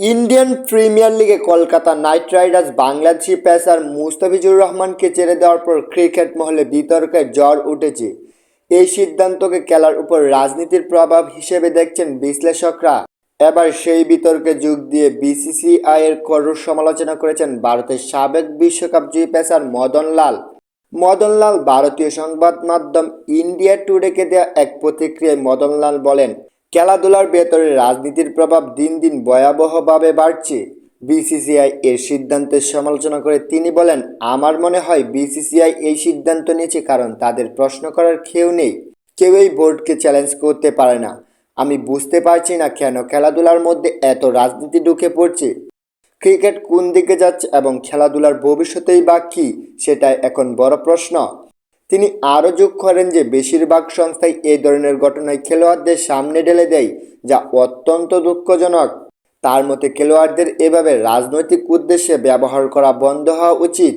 Indian premier লিগে Kolkata knight riders, Bangladeshi pacer Mustafizur রহমানকে ছেড়ে দেওয়ার পর ক্রিকেট মহলে বিতর্কে জ্বর উঠেছে। এই সিদ্ধান্তকে খেলার উপর রাজনীতির প্রভাব হিসেবে দেখছেন বিশ্লেষকরা। এবার সেই বিতর্কে যোগ দিয়ে বিসিসিআই এর কঠোর সমালোচনা করেছেন ভারতের সাবেক বিশ্বকাপ জয়ী পেসার মদন লাল। মদনলাল ভারতীয় সংবাদ মাধ্যম ইন্ডিয়া টুডেকে দেওয়া এক প্রতিক্রিয়ায় মদনলাল বলেন খেলাধুলার ভেতরে রাজনীতির প্রভাব দিন দিন ভয়াবহভাবে বাড়ছে। বিসিসিআই এর সিদ্ধান্তের সমালোচনা করে তিনি বলেন, আমার মনে হয় বিসিসিআই এই সিদ্ধান্ত নিয়েছে কারণ তাদের প্রশ্ন করার কেউ নেই। কেউ এই বোর্ডকে চ্যালেঞ্জ করতে পারে না। আমি বুঝতে পারছি না কেন খেলাধুলার মধ্যে এত রাজনীতি ঢুকে পড়ছে। ক্রিকেট কোন দিকে যাচ্ছে এবং খেলাধুলার ভবিষ্যতেই বা কী সেটাই এখন বড় প্রশ্ন। তিনি আরও যোগ করেন যে বেশিরভাগ সংস্থাই এই ধরনের ঘটনায় খেলোয়াড়দের সামনে ঢেলে দেয়, যা অত্যন্ত দুঃখজনক। তার মতে, খেলোয়াড়দের এভাবে রাজনৈতিক উদ্দেশ্যে ব্যবহার করা বন্ধ হওয়া উচিত।